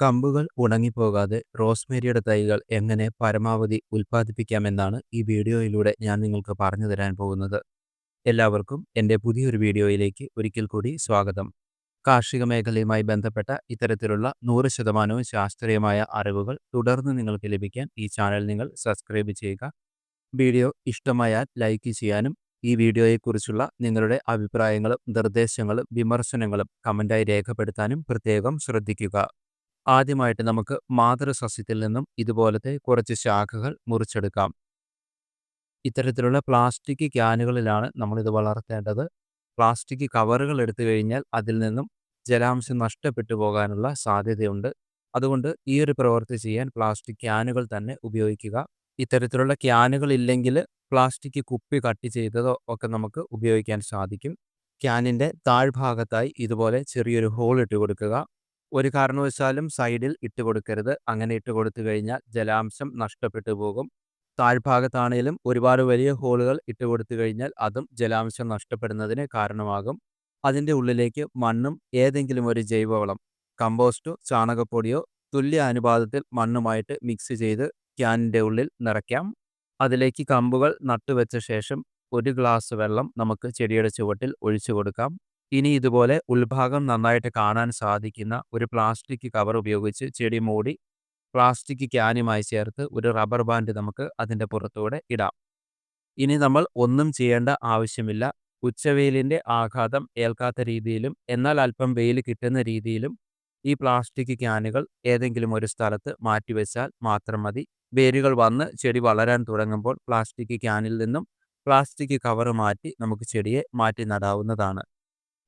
കമ്പുകൾ ഉണങ്ങിപ്പോകാതെ റോസ്മേരിയുടെ തൈകൾ എങ്ങനെ പരമാവധി ഉൽപ്പാദിപ്പിക്കാമെന്നാണ് ഈ വീഡിയോയിലൂടെ ഞാൻ നിങ്ങൾക്ക് പറഞ്ഞു തരാൻ പോകുന്നത്. എല്ലാവർക്കും എന്റെ പുതിയൊരു വീഡിയോയിലേക്ക് ഒരിക്കൽ കൂടി സ്വാഗതം. കാർഷിക മേഖലയുമായി ബന്ധപ്പെട്ട ഇത്തരത്തിലുള്ള നൂറ് ശതമാനവും ശാസ്ത്രീയമായ അറിവുകൾ തുടർന്ന് നിങ്ങൾക്ക് ലഭിക്കാൻ ഈ ചാനൽ നിങ്ങൾ സബ്സ്ക്രൈബ് ചെയ്യുക. വീഡിയോ ഇഷ്ടമായാൽ ലൈക്ക് ചെയ്യാനും ഈ വീഡിയോയെക്കുറിച്ചുള്ള നിങ്ങളുടെ അഭിപ്രായങ്ങളും നിർദ്ദേശങ്ങളും വിമർശനങ്ങളും കമന്റായി രേഖപ്പെടുത്താനും പ്രത്യേകം ശ്രദ്ധിക്കുക. ആദ്യമായിട്ട് നമുക്ക് മാതൃസസ്യത്തിൽ നിന്നും ഇതുപോലത്തെ കുറച്ച് ശാഖകൾ മുറിച്ചെടുക്കാം. ഇത്തരത്തിലുള്ള പ്ലാസ്റ്റിക് ക്യാനുകളിലാണ് നമ്മളിത് വളർത്തേണ്ടത്. പ്ലാസ്റ്റിക് കവറുകൾ എടുത്തു കഴിഞ്ഞാൽ അതിൽ നിന്നും ജലാംശം നഷ്ടപ്പെട്ടു പോകാനുള്ള സാധ്യതയുണ്ട്. അതുകൊണ്ട് ഈ ഒരു പ്രവൃത്തി ചെയ്യാൻ പ്ലാസ്റ്റിക് ക്യാനുകൾ തന്നെ ഉപയോഗിക്കുക. ഇത്തരത്തിലുള്ള ക്യാനുകൾ ഇല്ലെങ്കിൽ പ്ലാസ്റ്റിക് കുപ്പി കട്ട് ചെയ്തതോ ഒക്കെ നമുക്ക് ഉപയോഗിക്കാൻ സാധിക്കും. ക്യാനിന്റെ താഴ്ഭാഗത്തായി ഇതുപോലെ ചെറിയൊരു ഹോൾ ഇട്ട് കൊടുക്കുക. ഒരു കാരണവശാലും സൈഡിൽ ഇട്ട് കൊടുക്കരുത്. അങ്ങനെ ഇട്ട് കൊടുത്തു കഴിഞ്ഞാൽ ജലാംശം നഷ്ടപ്പെട്ടു പോകും. താഴ്ഭാഗത്താണേലും ഒരുപാട് വലിയ ഹോളുകൾ ഇട്ട് കൊടുത്തു കഴിഞ്ഞാൽ അതും ജലാംശം നഷ്ടപ്പെടുന്നതിന് കാരണമാകും. അതിന്റെ ഉള്ളിലേക്ക് മണ്ണും ഏതെങ്കിലും ഒരു ജൈവവളം കമ്പോസ്റ്റോ ചാണകപ്പൊടിയോ തുല്യ അനുപാതത്തിൽ മണ്ണുമായിട്ട് മിക്സ് ചെയ്ത് ക്യാനിന്റെ ഉള്ളിൽ നിറയ്ക്കാം. അതിലേക്ക് കമ്പുകൾ നട്ടുവെച്ച ശേഷം ഒരു ഗ്ലാസ് വെള്ളം നമുക്ക് ചെടിയുടെ ചുവട്ടിൽ ഒഴിച്ചു കൊടുക്കാം. ഇനി ഇതുപോലെ ഉൾഭാഗം നന്നായിട്ട് കാണാൻ സാധിക്കുന്ന ഒരു പ്ലാസ്റ്റിക് കവർ ഉപയോഗിച്ച് ചെടി മൂടി പ്ലാസ്റ്റിക് ക്യാനുമായി ചേർത്ത് ഒരു റബ്ബർ ബാൻഡ് നമുക്ക് അതിന്റെ പുറത്തൂടെ ഇടാം. ഇനി നമ്മൾ ഒന്നും ചെയ്യേണ്ട ആവശ്യമില്ല. ഉച്ചവെയിലിന്റെ ആഘാതം ഏൽക്കാത്ത രീതിയിലും എന്നാൽ അല്പം വെയിൽ കിട്ടുന്ന രീതിയിലും ഈ പ്ലാസ്റ്റിക് ക്യാനുകൾ ഏതെങ്കിലും ഒരു സ്ഥലത്ത് മാറ്റിവെച്ചാൽ മാത്രം മതി. വേരുകൾ വന്ന് ചെടി വളരാൻ തുടങ്ങുമ്പോൾ പ്ലാസ്റ്റിക് ക്യാനിൽ നിന്നും പ്ലാസ്റ്റിക് കവർ മാറ്റി നമുക്ക് ചെടിയെ മാറ്റി നടാവുന്നതാണ്.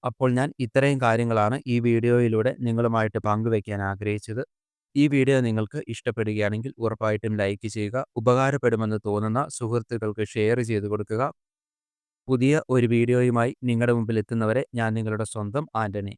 അപ്പോൾ ഞാൻ ഇത്രയും കാര്യങ്ങളാണ് ഈ വീഡിയോയിലൂടെ നിങ്ങളുമായിട്ട് പങ്കുവയ്ക്കാൻ ആഗ്രഹിച്ചത്. ഈ വീഡിയോ നിങ്ങൾക്ക് ഇഷ്ടപ്പെടുകയാണെങ്കിൽ ഉറപ്പായിട്ടും ലൈക്ക് ചെയ്യുക ഉപകാരപ്പെടുമെന്ന് തോന്നുന്ന സുഹൃത്തുക്കൾക്ക് ഷെയർ ചെയ്ത് കൊടുക്കുക. പുതിയ ഒരു വീഡിയോയുമായി നിങ്ങളുടെ മുമ്പിൽ എത്തുന്നവരെ ഞാൻ നിങ്ങളുടെ സ്വന്തം ആന്റണി